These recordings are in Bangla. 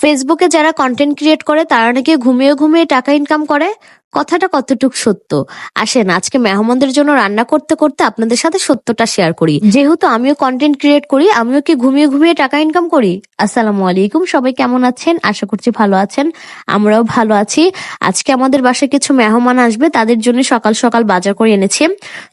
ফেসবুকে যারা কন্টেন্ট ক্রিয়েট করে তারা নাকি ঘুমিয়ে ঘুমিয়ে টাকা ইনকাম করে? কথাটা কতটুক সত্য? আসেন, আজকে মেহমানদের জন্য রান্না করতে করতে আপনাদের সাথে সত্যটা শেয়ার করি। যেহেতু আমিও কন্টেন্ট ক্রিয়েট করি, আমিও কি ঘুমিয়ে ঘুমিয়ে টাকা ইনকাম করি? আসসালামু আলাইকুম, সবাই কেমন আছেন? আশা করছি ভালো আছেন, আমরাও ভালো আছি। আজকে আমাদের বাসায় কিছু মেহমান আসবে, তাদের জন্য সকাল সকাল বাজার করে এনেছি।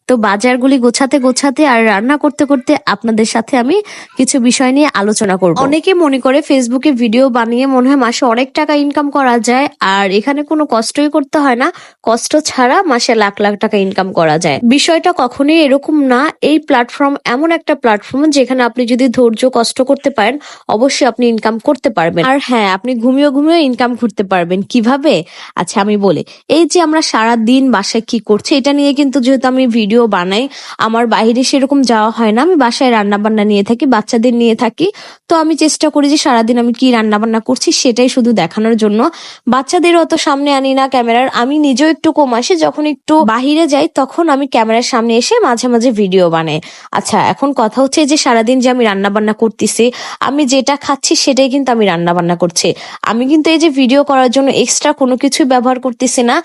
তো বাজারগুলি গোছাতে গোছাতে আর রান্না করতে করতে আপনাদের সাথে আমি কিছু বিষয় নিয়ে আলোচনা করব। অনেকে মনে করে ফেসবুকে ভিডিও বানিয়ে মনে হয় মাসে অনেক টাকা ইনকাম করা যায়, আর এখানে কোনো কষ্টই করতে হয় না। কষ্ট ছাড়া মাসে লাখ লাখ টাকা ইনকাম করা যায়। বিষয়টা কখনোই এরকম না। এই প্ল্যাটফর্ম এমন একটা প্ল্যাটফর্ম যেখানে আপনি যদি ধৈর্য, কষ্ট করতে পারেন, অবশ্যই আপনি ইনকাম করতে পারবেন। আর হ্যাঁ আপনি ঘুমিয়ে ঘুমিয়ে ইনকাম করতে পারবেন। কীভাবে? আচ্ছা আমি বলি। এই যে আমরা সারা দিন বাসায় কি করছি, এটা নিয়ে কিন্তু যেহেতু আমি ভিডিও বানাই, আমার বাইরে সেরকম যাওয়া হয় না। আমি বাসায় রান্না বান্না নিয়ে থাকি, বাচ্চাদের নিয়ে থাকি। তো আমি চেষ্টা করি যে সারাদিন আমি কি রান্না বান্না করছি, সেটাই শুধু দেখানোর জন্য। বাচ্চাদের অত সামনে আনি না ক্যামেরার। আমি নিজেও একটু কম আসি, যখন একটু বাহিরে যাই তখন আমি ক্যামেরার সামনে এসে মাঝে মাঝে ভিডিও বানাই। আচ্ছা এখন কথা হচ্ছে যে সারাদিন যে আমি রান্না বান্না করতেছি, আমি যেটা খাচ্ছি সেটাই কিন্তু আমি রান্না বান্না করছি। আমি কিন্তু এই যে ভিডিও করার জন্য এক্সট্রা কোনো কিছুই ব্যবহার করতেছি না।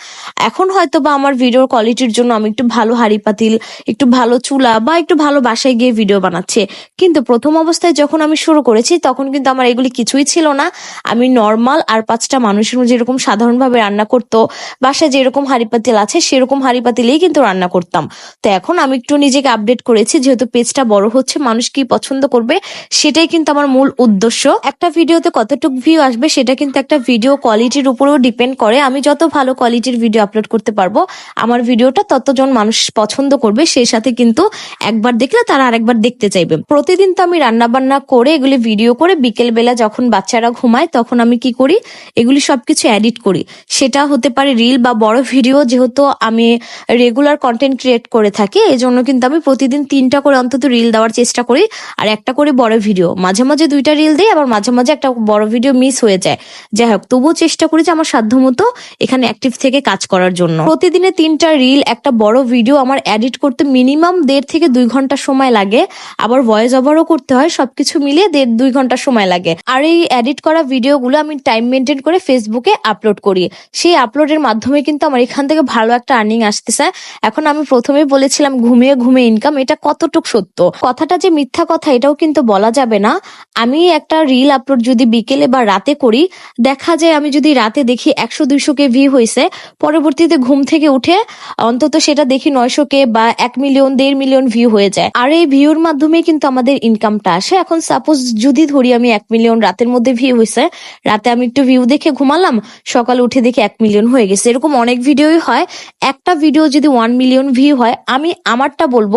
এখন হয়তো বা আমার ভিডিওর কোয়ালিটির জন্য আমি একটু ভালো হাড়ি পাতিল, একটু ভালো চুলা বা একটু ভালো বাসায় গিয়ে ভিডিও বানাচ্ছে। কিন্তু প্রথম অবস্থায় যখন আমি শুরু করেছি, তখন কিন্তু আমার এগুলি কিছুই ছিল না। আমি নর্মাল আর পাঁচটা মানুষের যেরকম সাধারণভাবে রান্না করতো। বাসায় যেরকম হাড়ি পাতিল আছে, সেরকম হাড়ি পাতিলেই কিন্তু রান্না করতাম। তো এখন আমি একটু নিজেকে আপডেট করেছি, যেহেতু পেজটা বড় হচ্ছে, মানুষ কি পছন্দ করবে, সেটাই কিন্তু আমার মূল উদ্দেশ্য। একটা ভিডিওতে কতটুকু ভিউ আসবে, সেটা কিন্তু একটা ভিডিও কোয়ালিটির উপরেও ডিপেন্ড করে। আমি যত ভালো কোয়ালিটির ভিডিও আপলোড করতে পারব, আমার ভিডিওটা ততজন মানুষ পছন্দ করবে, সেই সাথে কিন্তু একবার দেখলে তারা আরেকবার দেখতে চাইবে। প্রতিদিন তো আমি রান্না বান্না করে এগুলি ভিডিও করে বিকেল বেলা যখন বাচ্চারা ঘুমায়, তখন আমি কি করি, এগুলি সবকিছু এডিট করি। সেটা হতে পারে রিল বা বড় ভিডিও যেহেতু আমি রেগুলার কন্টেন্ট ক্রিয়েট করে থাকি, এই জন্য কিন্তু আমি প্রতিদিন তিনটা করে অন্তত রিল দেওয়ার চেষ্টা করি আর একটা করে বড় ভিডিও মাঝে মাঝে দুইটা রিল দিই, আবার মাঝে মাঝে একটা বড় ভিডিও মিস হয়ে যায়। যাই হোক তবুও চেষ্টা করি যে আমার সাধ্যমতো এখানে অ্যাক্টিভ থেকে কাজ করার জন্য। প্রতিদিনে তিনটা রিল একটা বড় ভিডিও আমার এডিট করতে মিনিমাম দেড় থেকে দুই ঘণ্টা সময় লাগে। আবার ভয়েস ওভারও করতে হয়, সবকিছু মিলিয়ে দেড় দুই ঘণ্টা সময় লাগে। আর এই এডিট করা ভিডিওগুলো আমি টাইম মেনটেন করে ফেসবুকে আপলোড করি। সেই আপলোডের মাধ্যমে কিন্তু আমার এখান থেকে ভালো একটা আর্নিং আসতেছে। এখন আমি প্রথমেই বলেছিলাম, ঘুমিয়ে ঘুমিয়ে ইনকাম এটা কতটুক সত্য? কথাটা যে মিথ্যা কথা, এটাও কিন্তু বলা যাবে না। আমি একটা রিল আপলোড যদি বিকেলে বা রাতে করি, দেখা যায় আমি যদি রাতে দেখি একশো দুইশো কে ভিউ হয়েছে, পরবর্তীতে ঘুম থেকে উঠে অন্তত সেটা দেখি নয়শো কে বা এক মিলিয়ন দেড় মিলিয়ন ভিউ হয়ে যায়। আর এই ভিউর মাধ্যমে কিন্তু আমাদের ইনকামটা আসে। এখন সাপোজ যদি ধরি আমি এক মিলিয়ন রাতের মধ্যে ভিউ হয়েছে, রাতে আমি একটু ভিউ দেখে ঘুমালাম, সকাল উঠে দেখে এক মিলিয়ন হয়ে গেছে। এরকম অনেক ভিডিওই হয়। একটা ভিডিও যদি ওয়ান মিলিয়ন ভিউ হয়, আমি আমারটা বলব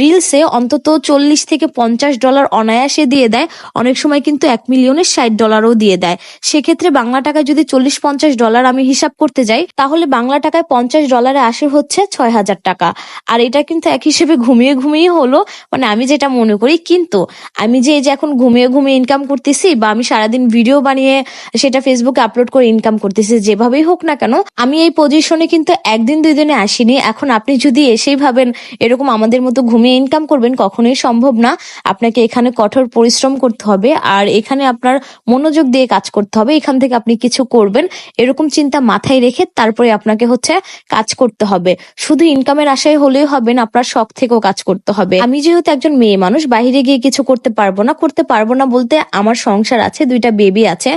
রিলসে অন্তত চল্লিশ থেকে পঞ্চাশ ডলার অনায়াসে দিয়ে দেয়। অনেক সময় কিন্তু এক মিলিয়নের ষাট ডলারও দিয়ে দেয়। সেক্ষেত্রে বাংলা টাকায় যদি চল্লিশ পঞ্চাশ ডলার আমি হিসাব করতে যাই, তাহলে বাংলা টাকায় পঞ্চাশ ডলারে আসে হচ্ছে ছয় হাজার টাকা। আর এটা কিন্তু এক হিসেবে ঘুমিয়ে ঘুমিয়ে হলো মানে আমি যেটা মনে করি, কিন্তু আমি যে যে এখন ঘুমিয়ে ঘুমিয়ে ইনকাম করতেছি বা আমি সারাদিন ভিডিও বানিয়ে সেটা ফেসবুকে আপলোড করে ইনকাম করতেছি, যেভাবেই হোক না কেন, আমি এই পজিশনে কিন্তু একদিন দুই দিনে আসিনি। এখন আপনি যদি এসেই ভাবেন এরকম আমাদের মতো ঘুমিয়ে ইনকাম করবেন, কখনোই সম্ভব না। আপনাকে এখানে কঠোর পরিশ্রম করতে হবে আর এখানে আপনার মনোযোগ দিয়ে কাজ করতে হবে। এখান থেকে আপনি কিছু করবেন। এরকম চিন্তা মাথায় রেখে তারপরে আপনাকে হচ্ছে কাজ করতে হবে। শুধু ইনকামের আশায় হলেই হবে না, আপনার শখ থেকেও কাজ করতে হবে। আমি যেহেতু একজন মেয়ে মানুষ বাইরে গিয়ে কিছু করতে পারব না। করতে পারব না বলতে আমার সংসার আছে, দুইটা বেবি আছে।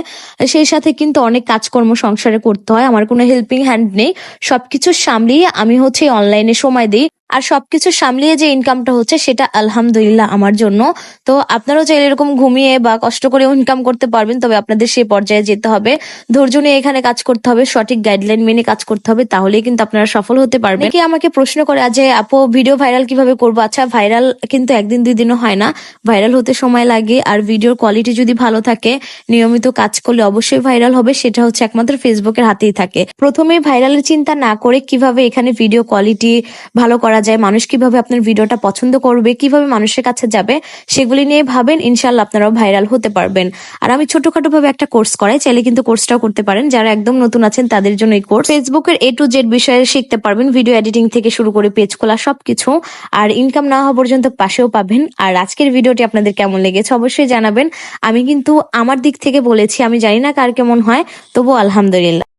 সেই সাথে কিন্তু অনেক কাজকর্ম সংসারে করতে হয়। আমার কোনো হেল্পিং হ্যান্ড নেই সবকিছু সামলিয়ে আমি হচ্ছে অনলাইনে সময় দিই। আর সবকিছু সামলিয়ে যে ইনকামটা হচ্ছে সেটা আলহামদুলিল্লাহ আমার জন্য। তো আপনারাও চাইলে এরকম ঘুমিয়ে বা কষ্ট করে ইনকাম করতে পারবেন, তবে আপনাদের সেই পর্যায়ে যেতে হবে। ধৈর্য নিয়ে এখানে কাজ করতে হবে, সঠিক গাইডলাইন মেনে কাজ করতে হবে, তাহলেই কিন্তু আপনারা সফল হতে পারবেন। কি আমাকে প্রশ্ন করে যে আপু ভিডিও ভাইরাল কীভাবে করব? আচ্ছা ভাইরাল কিন্তু একদিন, দুই দিনও হয় না। ভাইরাল হতে সময় লাগে, আর ভিডিওর কোয়ালিটি যদি ভালো থাকে, নিয়মিত কাজ করলে অবশ্যই ভাইরাল হবে, সেটা হচ্ছে একমাত্র ফেসবুকের হাতেই থাকে। প্রথমে ভাইরালের চিন্তা না করে কীভাবে এখানে ভিডিও কোয়ালিটি ভালো করা যায়, মানুষ কীভাবে আপনার ভিডিওটা পছন্দ করবে, কীভাবে মানুষের কাছে যাবে, সেগুলি নিয়ে ভাবেন ইনশাল্লাহ আপনারাও ভাইরাল হতে পারবেন। আর আমি ছোটখাটো ভাবে একটা কোর্স করাই, চাইলে কিন্তু কোর্সটাও করতে পারেন। যারা একদম নতুন আছেন, তাদের জন্য এই কোর্স। ফেসবুকের এ টু জেড বিষয়ে শিখতে পারবেন, ভিডিও এডিটিং থেকে শুরু করে পেজ খোলা সবকিছু। আর ইনকাম না হওয়া পর্যন্ত পাশেও পাবেন। আর আজকের ভিডিওটি আপনাদের কেমন লেগেছে অবশ্যই জানাবেন। আমি কিন্তু আমার দিক থেকে বলেছি, আমি জানি না কার কেমন হয় তবু আলহামদুলিল্লাহ।